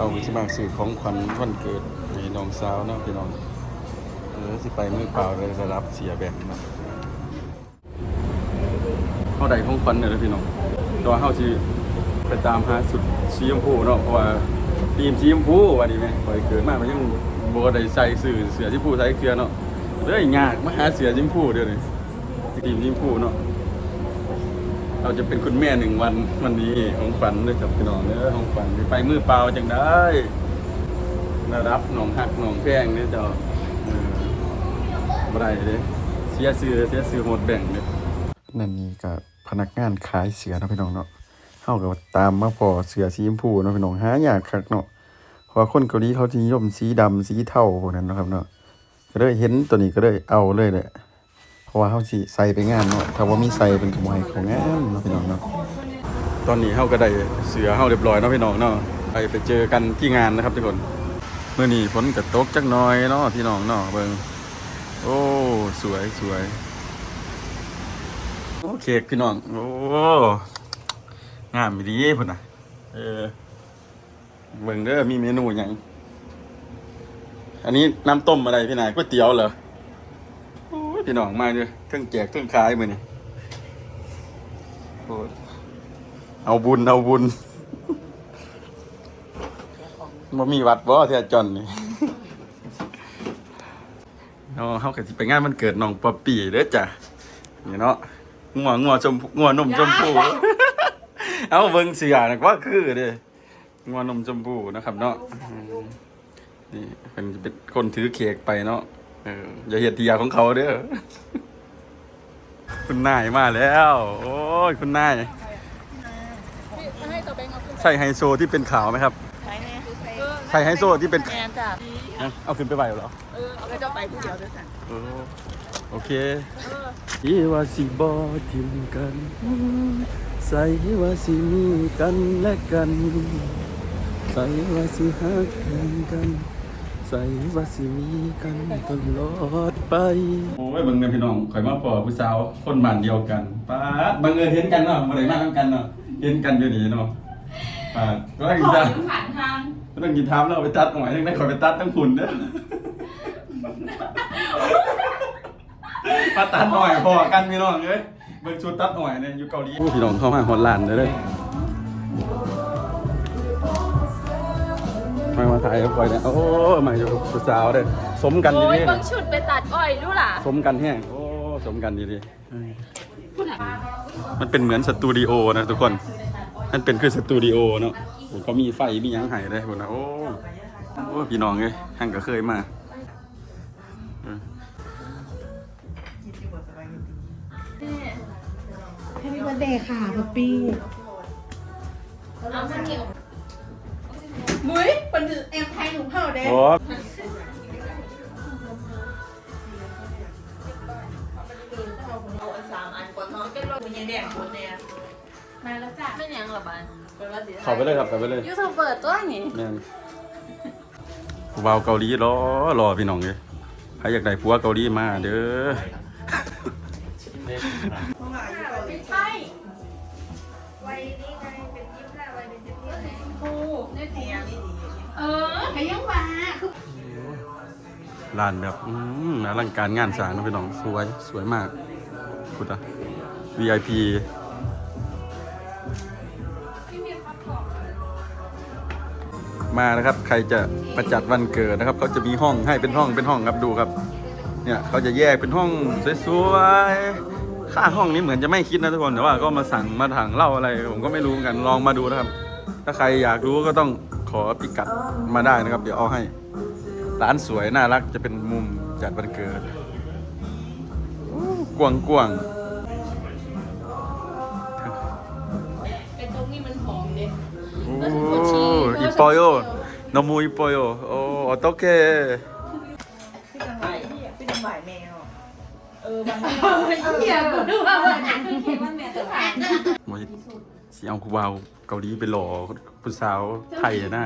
เขาไปที่มาสื่อของขวัญวันเกิดให้น้องสาวเนาะพี่น้องเออสิไปมือเปล่าเลยจะรับเสียแบบเนาะเขาได้ของขวัญเนี่ยพี่น้องตัวาเขาสิไปตามหาสุดสีชมพูเนาะเพราะว่าทีมสีชมพูวันนี้แม่คอยเกิดมากมันยังบ่ได้ใส่สื้อเสือที่ผู้ใส่เกลือเนาะเลยยากมาหาเสือสีชมพูเดี๋ยวนี้ทีมสีชมพูเนาะ เราจะเป็นคุณแม่หนึ่งวันวันนี้ของฝันด้วยครับพี่น้องเนื้อของฝันไปมือเปล่าจังได้ระดับหนองหักหนองแพงเนี่ยเจ้าออบ่ได้เลยเสียซื้อเสียซื้อหมดแบ่งเลยนั่นนี่กับพนักงานขายเสือเนาะพี่น้องเนาะเฮากับตามมาพอเสือสีชมพูเนาะพี่น้องหายากคักเนาะเพราะว่าคนเกาหลีเขาจะนิยมสีดำสีเทาพวกนั้นนะครับเนาะก็เลยเห็นตัวนี้ก็เลยเอาเลยแหละ เพราะว่าเขาสิใส่ไปงานเนาะถ้าว่ามีใส่เป็นขโมยของงานเนาะพี่น้องเนาะตอนนี้เฮาก็ได้เสือเฮาเรียบร้อยเนาะพี่น้องเนาะไปไปเจอกันที่งานนะครับทุกคนเมื่อนี้ฝนก็ตกจักน่อยเนาะพี่น้องเนาะเบิงโอ้สวยสวยโอเคพี่น้องโอ้งามดีพุ่นนะเออเบิ่งเด้อมีเมนูหยังอันนี้น้ำต้มอะไรพี่นายก๋วยเตี๋ยวเหรอ พี่น้องมาเลยเครื่องแจกเครื่องขายมือนี่โอ้ยเอาบุญเอาบุญบ่มีวัดบ่เท่าจอนนี่เอาเฮาก็สิไปงานมันเกิดน้องป๊อปปี้เด้อจ้ะนี่เนาะงัวงัวชมพูงัวนมชมพูเอาเบิ่งเสียนะว่าคือเด้งัวนมชมพูนะครับ เนาะอืมนี่เป็นจะเป็นคนถือเค้กไปเนาะ เอออย่าเหยียดเทียของเขาเด้อคุณนายมาแล้ว โอ้ยคุณนายให้ตัวเบงเอาขึ้นใช่ไฮโซที่เป็นขาวไหมครับ ใช้แน่ใช่ไฮโซที่เป็นแอนจ้ะฮะเอาขึ้นไปไหวเหรอ เออเอาไปเจ้าไปผู้เดียวด้วยกันเออโอเคอีว่าสิบอทิมกัน ใส่ว่าสิมีกันและกัน ใส่ว่าสิหักแทนกัน ใส่ว่าสิมีกันตลอดไป โอ้ยเบิ่งเนี่ยพี่น้องข่อยมาพอผู้สาวคนบ้านเดียวกันป้าดบังเอิญเห็นกันเนาะบ่ได้มาทำกันเนาะเห็นกันอยู่นี่เนาะป้าดก็ได้กินจ้ะผ่านทางก็ต้องกินทามแล้วเอาไปตัดหน่อยทั้งได้ข่อยไปตัดทั้งคุณเด้อมาตัดหน่อยพอกันพี่น้องเอ้ยเบิ่งชุดตัดหน่อยเนี่ยอยู่เกาหลีพี่น้องเข้ามาฮอลแลนด์ได้เามาถ่ายกับข่อยเนี่ยโอ้มาอยู่กับผู้สาวเด้อสมกันโอ้ดียๆบางชุดไปตัดอ้อยดูล่ะสมกันแห้งโอ้สมกันดีดีมันเป็นเหมือนสตูดิโอนะทุกคน มันเป็นคือสตูดิโอเนาะโอ้เขามีไฟมีหยังไห้เลยคนนะโอ้โอ้พี่น้องเลยห่างก็เคยมาเออแฮปปี้เบิร์ดเดย์ค่ะป๊อปปี้ เอามาเกี่ยวมุ้ย เป็นแอมไทยหนูเผาเด้โอ้เอาอันสามอันก่อนเนาะเป็นรถมันยังแดงคนเนี่ยมาแล้วจ้ะเป็นยังหรอบ้านเป็นว่าสิเข้าไปเลยครับเข้าไปเลยยูทูบเบอร์ตัวนี้แม่นผู้บ่าวเกาหลีรอรอพี่น้องเลยใครอยากได้ผัวเกาหลีมาเด้อ เออใครยังมาคือร้านแบบอืมอลังการงานสร้างเนะพี่น้องสวยสวยมากพุทธะ VIP มานะครับ ใครจะมาจัดวันเกิดนะครับ เขาจะมีห้องให้เป็นห้องเป็นห้องครับดูครับ เนี่ยเขาจะแยกเป็นห้องสวยๆ ค่าห้องนี้เหมือนจะไม่คิดนะทุกคน แต่ว่าก็มาสั่งมาถังเหล่าอะไร ผมก็ไม่รู้เหมือนกัน ลองมาดูนะครับ ถ้าใครอยากรู้ก็ต้อง ขอพิกัดมาได้นะครับ เดี๋ยวเอาให้ ร้านสวยน่ารักจะเป็นมุมจัดวันเกิดอู้กวางกวางไอ้ตรงนี้มันหอมเด็ๆโอ้อีปอยโอโนมูอีปอยโอโอ้อโตเกพี่จังหวะพี่จังหวะแมวเออบางทีเหี้ยกูดูว่าวันนั้นคือเค้กวันแม่ตัวผ่านมวยสีเอาคูบาว เกาหลีไปหล่อผู้สาวไทยนะ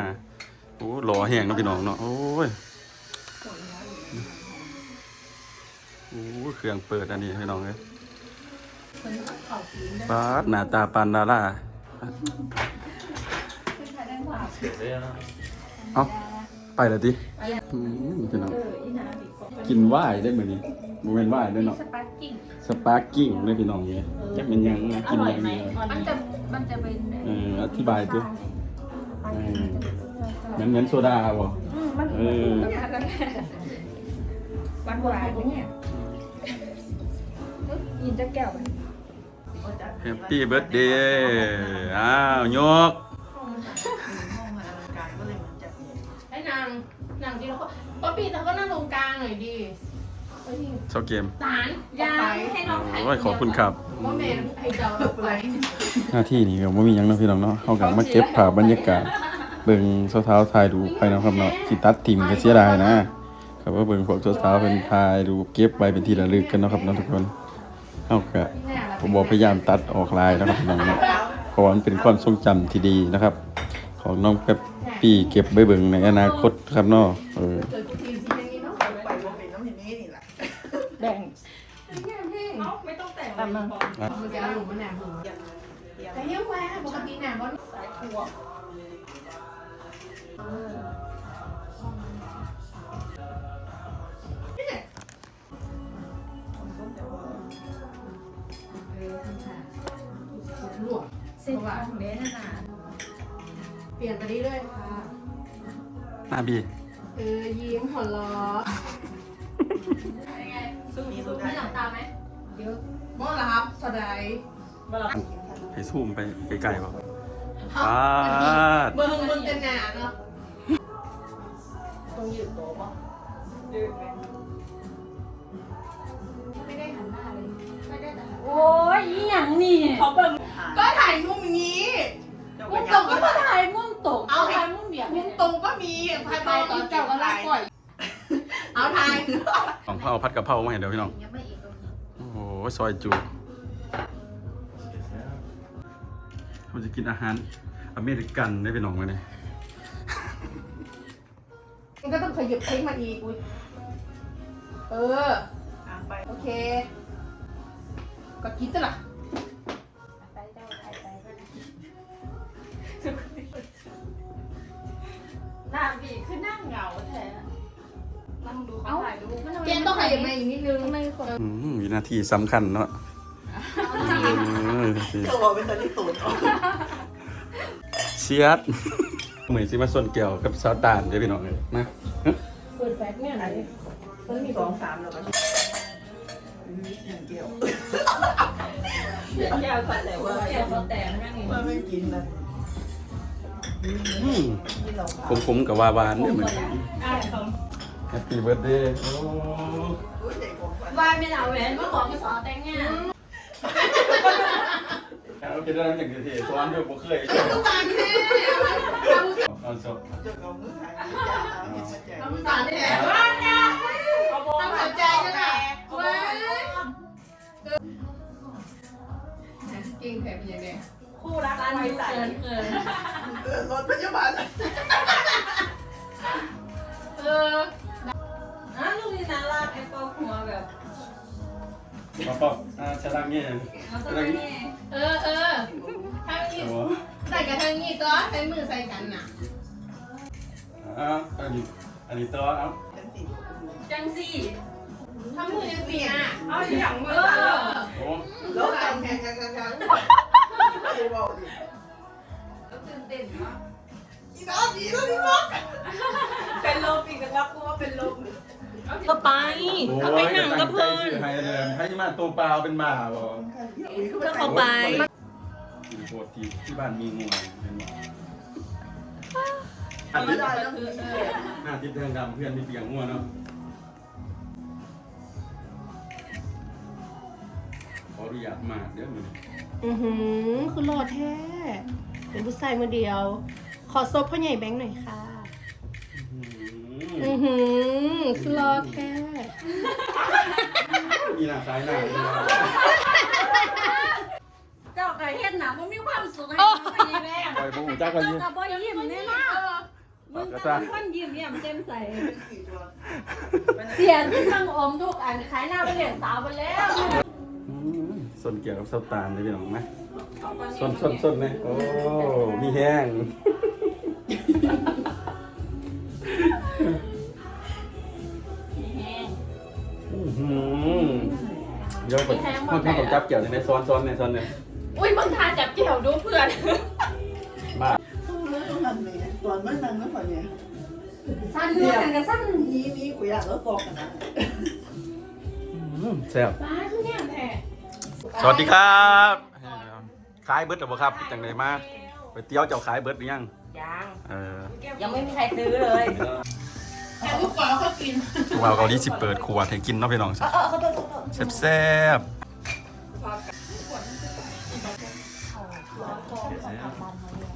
โอ้หล่อแห้งนะพี่น้องเนาะโอ้ยโอ้เครื่องเปิดอันนี้พี่น้องเลยปาดหน้าตาปานดาราเอ้า ไปแล้วดิอืมพี่น้องกินว่ายได้เหมือนนี้โมเมนว่ายได้เนาะสปาร์กิ้งสปาร์กิ้งได้พี่น้องเนี่ยจะเป็นยังนะกินยังไงมันจะมันจะเป็นเอออธิบายดิเออเหมือนเหมือนโซดาบ่อืมมันเออหวานหวานๆเนี่ยยินจะแก้วไหมแฮปปี้เบิร์ดเดย์อ้าวยก ป๊อปปี้เธอก็นั่งตรงกลางหน่อยดีเช้าเกมสารยาให้น้องถ่ายโอ้ยขอบคุณครับว่าแม่ให้เจ้าไปหน้าที่นี่ก็บ่มีหยังเนาะพี่น้องเนาะเฮาก็มาเก็บภาพบรรยากาศเบิ่งสาวๆถ่ายรูปไปเนาะครับเนาะสิตัดทิ่มก็เสียดายนะครับว่าเบิ่งพวกสาวๆเพิ่นถ่ายรูปเก็บไว้เป็นที่ระลึกกันเนาะครับเนาะทุกคนเฮาก็ผมบ่พยายามตัดออกลายนะครับพี่น้องเนาะเพราะว่ามันเป็นความทรงจำที่ดีนะครับ ของน้องแป๊บปี้เก็บไว้เบิ่งในอนาคตครับเนาะเออเกิดกูทีมซีอย่างเนาะไปว่าเป็นน้ำอย่างนี้นี่แหละแบ่งไม่ต้องแต่งตามมามันจะเอาหลุมมันแหนมหลุมแต่เยอะแหวะปกติแหนมก็สายถั่วลวกสิบของเดนน่ะ เปลี่ยนไปเรื่อยๆค่ะหน้าบีเออยิ้มหัวเราะสู้สู้ไม่หลับตาไหมเยอะมอรับสดายให้ซูมไปไกลๆบ่ปาดเบิ่งเบิ่งกันหนาเนาะตรงยืดโต๊ะปะไม่ได้หันหน้าเลยไม่ได้แต่โอ้ยอีหยังนี่เขาเบิ่งก็ถ่ายมุมอย่างนี้ มุมตรงก็มาถ่ายมุมตกเอาถ่ายมุมเบียดมุมตรงก็มีภายใต้ตอนเจ้าก็รักก่อย เอาถ่ายของเผาพัดกะเพรามาให้เดี๋ยวพี่น้อง ยังไม่อีกโอ้โห ซอยจูเราจะกินอาหารอเมริกันได้พี่น้องไหมเนี่ยมันก็ต้องขยับเค้กมาอีกอุ้ยเออไป โอเค ก็กินจ้ะล่ะ วินาทีสำคัญเนาะเออสิตัวเป็นตัวที่ตูนเชียดเหมือนสิมาส่วนเกี่ยวกับซาวตานเดี๋ยวพี่น้องเลยมาเปิดแฟกเนี่ยไหนมันมีสองสามแล้วก็มีเสียงเกี่ยวเดี๋ยวแก้วก่อนแต่ว่าแก้วแต่นั่งเองมันไม่กินนะอืมที่เราผมผมกับวาวานเนี่ยเหมือนอ่าเขาแฮปปี้เบิร์ดเดย์โอ้ อุ้ยเด็กผมฟันวาไม่เอาแหวนมาขอมาสอแต่งงานโอเคได้แล้วอย่างเดียวที่ซ้อนเดียวผมเคยน้ำตาลแน่เอาศพจะเอามือหายยาเอาเห็นมาแจกน้ำตาลแน่ว้าเนี่ยต้องสนใจกันแหละว้ยเก่งแผลเป็นยังไงคู่รักไว้ใส่เกินรถพยาบาลเอออะลูกนี่น่ารักไอ้ปอหัวแบบ มาปอกอ่าฉลามเนี่ยเอาสมัยนี้เออเออทางนี้โอ้ใส่กับทางนี้ตัวใช้มือใส่กันน่ะอ่าอันนี้อันนี้ตัวเอาจังสี่ทำมือยังเสียเอาอย่างมือโอ้แล้วกันแข่งกันกันกันไม่บอกดิตื่นเต้นมากอีน้องอีน้องอีน้องเป็นลมอีกแล้วกลัวเป็นลม ก็ไปโหก็ไปหนังกับเพื่อนให้เลยให้มาตัวเปล่าเป็นหมาบ่ก็เขาไปโหดที่ที่บ้านมีงูเป็นหมาอันนี้หน้าทิพย์แดงดำเพื่อนมีเปียงงัวเนาะขออนุญาตมาเดี๋ยวมืออือหือคือโลดแท้เป็นผู้ชายมือเดียว ขอซบพ่อใหญ่แบงค์หน่อยค่ะ อือหือคือโลแท้มีหน้าซ้ายหน้าเจ้าก็เห็นหนังมันมีความสุขให้มันแม่ปล่อยบูจ้าก็เจ้ายิ้มก็บ่ยิ้มแน่นะมึงจะเป็นคนยิ้มแย้มแจ่มใสเสียงที่ทั้งอมทุกอันขายหน้าไปเหรียญสาวไปแล้วส้นเกี่ยวกับสตาร์ได้พี่น้องไหมส้นส้นส้นเลยโอ้มีแห้ง ดี๋ยวคนคนต้องจับเกี่ยวในซ้อนซ้อนในซ้อนเนี่ยอุ้ยมึงทานจับเกี่ยวดูเพื่อนบ้านั่นเนี่ยตอนมันนั่งนั่นก่อนเนี่ยสั้นเรื่องกันสั้นนี้นี้กูอยากแล้วฟอกกันนะแซ่บป้าคือเนี่ยแท้สวัสดีครับขายเบิร์ดหรือเปล่าครับจังไหนมาไปเตี้ยวเจ้าขายเบิร์ดหรือยังยังเออยังไม่มีใครซื้อเลย แค่ลูกก่อนแล้วก็กินว่าเกาหลีสิเปิดขวดให้กินเนาะพี่น้องเออเออเขาโดนเขาโดนแซ่บแซ่บ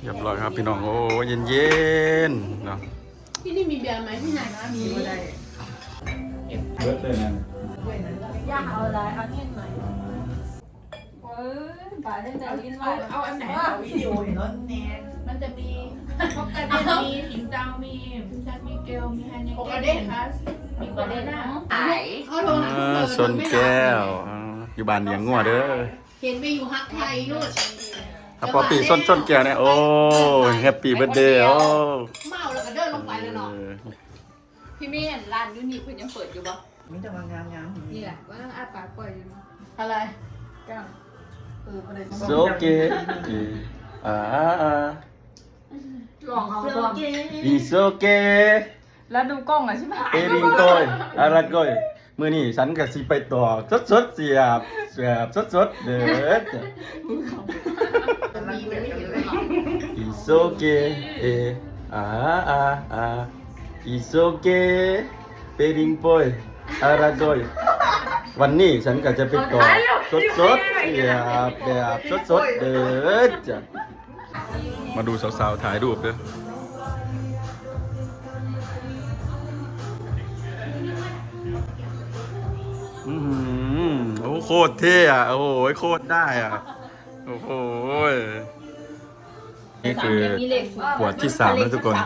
เรียบร้อยครับพี่น้องโอ้เย็นเย็นๆเนาะที่นี่มีเบียร์ไหมที่ไหนนะมีไม่ได้เบิร์ดเลยนะ อยากเอาอะไรเอาเนี่ยหน่อยเออป่าได้แต่ลิ้นไหวเอาเอาอันไหนเอาวิดีโอเห็นแล้วแน่มันจะมีพบกันมีถิงดาวมีพิซซ่ามีเกลมีไฮเนเก้นนะคะมีกระเด็นนะไอ้เขาโทรหาอ่าชนแก้วอ่าอยู่บ้านเลี้ยงงัวเด้อเห็นไปอยู่ฮักไทยนู่นถ้าปอปีส้นชนแก้วเนี่ยโอ้แฮปปี้เบิร์ดเดย์โอ้เมาแล้วก็เดินลงไปเลยเนาะพี่เมย์ร้านยูนิคเพิ่นยังเปิดอยู่บ่มีแต่วางงามงามนี่แหละว่าอาปากปล่อยอยู่อะไรก้าว เออประเด็นโซเกะอ่าอ่าลองเอาลองอีโซเกะแล้วดูกล้องอะใช่ไหมเอริงโกยอะไรโกยมื้อนี้ฉันก็สิไปต่อสดๆเสียบเสียบสดๆเด้อแต่มีมันไม่เห็นเลยอีโซเกะเออ่าอ่าอ่าอีโซเกะ วันนี้ฉันก็จะไปต่อสดๆเสียบแบบสดๆเด้อจ้ะมาดูสาวๆถ่ายรูปเด้ออือหือโอ้โคตรเท่อะโอ้โหโคตรได้อะโอ้โหนี่คือขวดที่สามนะทุกคน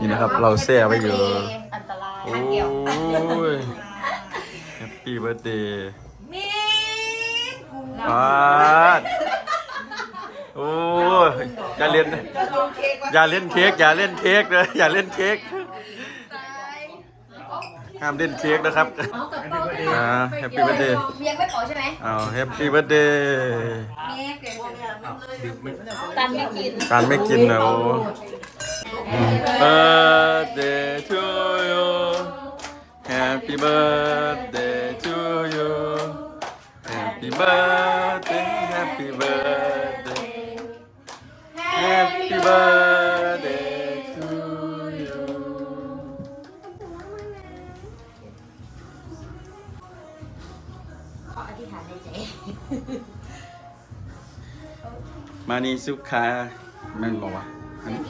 นี่นะครับ เราแช่ไว้อยู่อันตรายโอ้ทางเกี่ยวยแฮ ปปี้เบิร์ดเดย์มีปาดโอ้ยอย่าเล่นอย่าเล่นเค้กอย่าเล่นเค้กเลยอย่าเล่นเค้กห้ามเล่นเค้กนะครับเอากับเป้าไปอ่าแฮปปี้เบิร์ดเดย์เบียงไม่พอใช่ไหมอ้าวแฮปปี้เบิร์ดเดย์มีเกิดตันไม่กินการไม่กินนะโอ้ birthday to you Happy birthday to you Happy birthday Happy birthday Happy birthday to you ขออธิษฐานในใจมานีสุขาแม่นบอกว่าอันนี้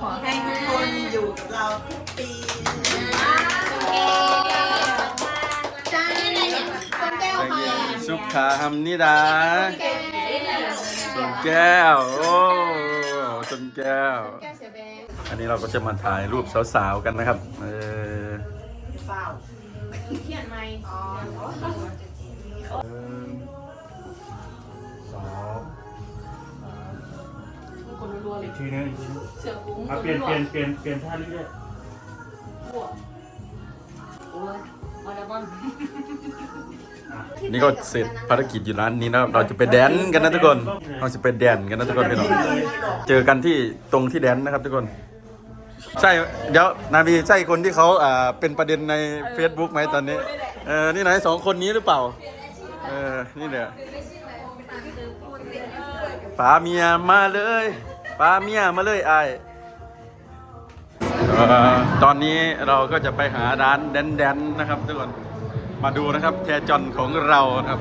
ขอให้ทุกคนอยู่กับเราทุกปีจ้า อะสุขาฮัมนิดาชนแก้ว โอ้ชนแก้วแก้วเสียแบงอันนี้เราก็จะมาถ่ายรูปสาวๆกันนะครับ เออเฝ้าเทียนไหมอ๋อสองคนรัวๆเลยทีนึงอีกทีนึงเสือกุ้งเอาเปลี่ยนเปลี่ยนเปลี่ยนเปลี่ยนท่าเรื่อยโอ้ยออเดมอนนี่ก็เสร็จภารกิจอยู่ร้านนี้นะเราจะไปแดนซ์กันนะทุกคนเราจะไปแดนซ์กันนะทุกคนพี่น้องเจอกันที่ตรงที่แดนซ์นะครับทุกคน ใช่เดี๋ยวนาบีใช่คนที่เขาอ่าเป็นประเด็นใน Facebook ไหมตอนนี้เออนี่ไหนสองคนนี้หรือเปล่าเออนี่เนี่ยป้าเมียมาเลยป้าเมียมาเลยไอายเอ่อ ตอนนี้เราก็จะไปหาร้านแดนๆนะครับทุกคนมาดูนะครับแทจอนของเรานะครับ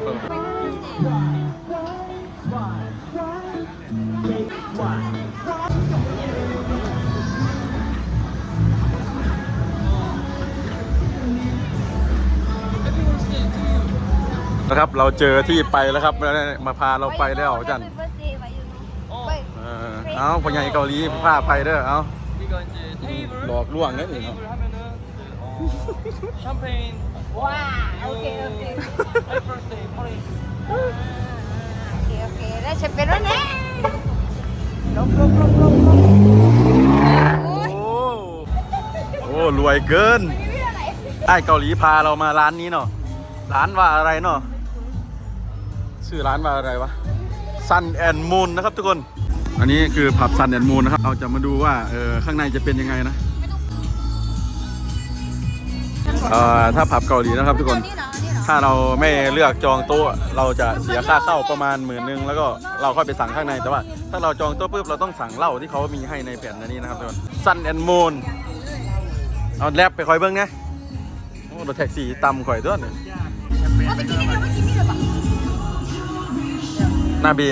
นะครับเราเจอที่ไปแล้วครับมาพาเราไปแล้วอาจัน เออเอาพอใหญ่เกาหลีพาไปเด้อเอา หลอกลวงนั่นนี่เนาะว้าโอเคโอเคโอเคโอเคได้ฉันเป็นแล้วเนี่ยลบลบลบลบลบโอ้โอ้รวยเกินไอ้เกาหลีพาเรามาร้านนี้เนาะร้านว่าอะไรเนาะชื่อร้านว่าอะไรวะ Sun and Moon นะครับทุกคน อันนี้คือผับ Sun and Moon นะครับ เราจะมาดูว่าเออข้างในจะเป็นยังไงนะเอ่อถ้าผับเกาหลีนะครับทุกคน ถ้าเราไม่เลือกจองโต๊ะเราจะเสียค่าเข้าประมาณหมื่นนึงแล้วก็เราค่อยไปสั่งข้างในแต่ว่า ถ้าเราจองโต๊ะปุ๊บเราต้องสั่งเหล้าที่เขามีให้ในแผ่นอันนี้นะครับทุกคน Sun and Moon เอาแลบไปคอยเบิ้งนะโอ้รถแท็กซี่ต่ำข่อยตัวนี่หนาบี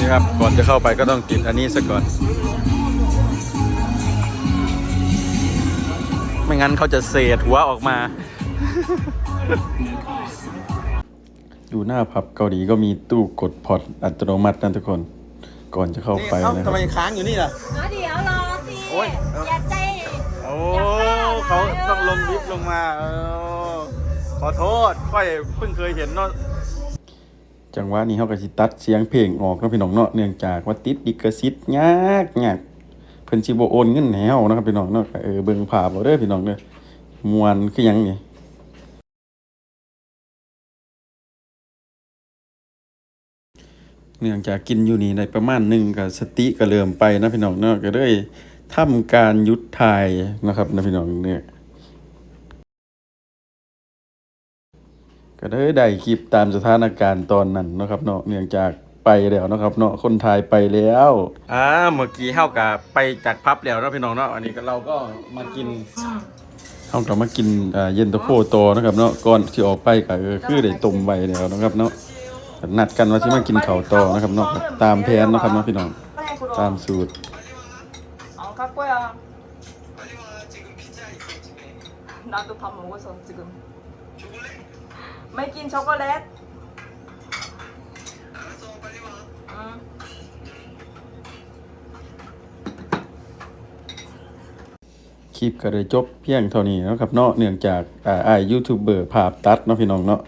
นี่ครับ ก่อนจะเข้าไปก็ต้องกินอันนี้ซะก่อน ไม่งั้นเขาจะเศษหัวออกมา อยู่หน้าผับเกาหลีก็มีตู้กดพอร์ตอัตโนมัตินะทุกคน ก่อนจะเข้าไปนะคทำรับ ไมค้างอยู่นี่ล่ะเดี๋ยวรอสิโอ้ยอย่าใจ โอ้เขาต้องลงลิฟต์ลงมาเออขอโทษ ค่อยเพิ่งเคยเห็นเนาะ จังหวะนี้เขาก็สิตัดเสียงเพลงออกนะพี่น้องเนาะเนื่องจากว่าติดดิกซิตยากยากเพิ่นสิบ่โอนเงินแหวนะครับพี่น้องเนาะเออเบิ่งภาพเอาเด้อพี่น้องเด้อมวนคือหยังนี่เนื่องจากกินอยู่นี่ได้ประมาณหนึ่งก็สติก็เริ่มไปนะพี่น้องเนาะก็เลยทำการยุดถ่ายนะครับนะพี่น้องเนี่ย ก็ได้ได้คลิปตามสถานการณ์ตอนนั้นเนาะครับเนาะเนื่องจากไปแล้วเนาะครับเนาะคนไทยไปแล้วอ่าเมื่อกี้เฮากับไปจากพับแล้วเนาะพี่น้องเนาะอันนี้ก็เราก็มากินเฮาก็มากินอ่าเย็นตาโฟโตอนะครับเนาะก่อนที่ออกไปก็เออคือได้ต้มไว้แล้วนะครับเนาะนัดกันว่าสิมากินข้าวต่อนะครับเนาะตามแผนเนาะครับเนาะพี่น้องตามสูตร 어 갖고야 나도 밥 먹어서 지금 ไม่กินช็อกโกแลตอืมคลิปก็ได้จบเพียงเท่านี้นะครับเนาะเนื่องจากอ่าอ้ายยูทูบเบอร์ภาพตัดเนาะพี่น้องเนาะ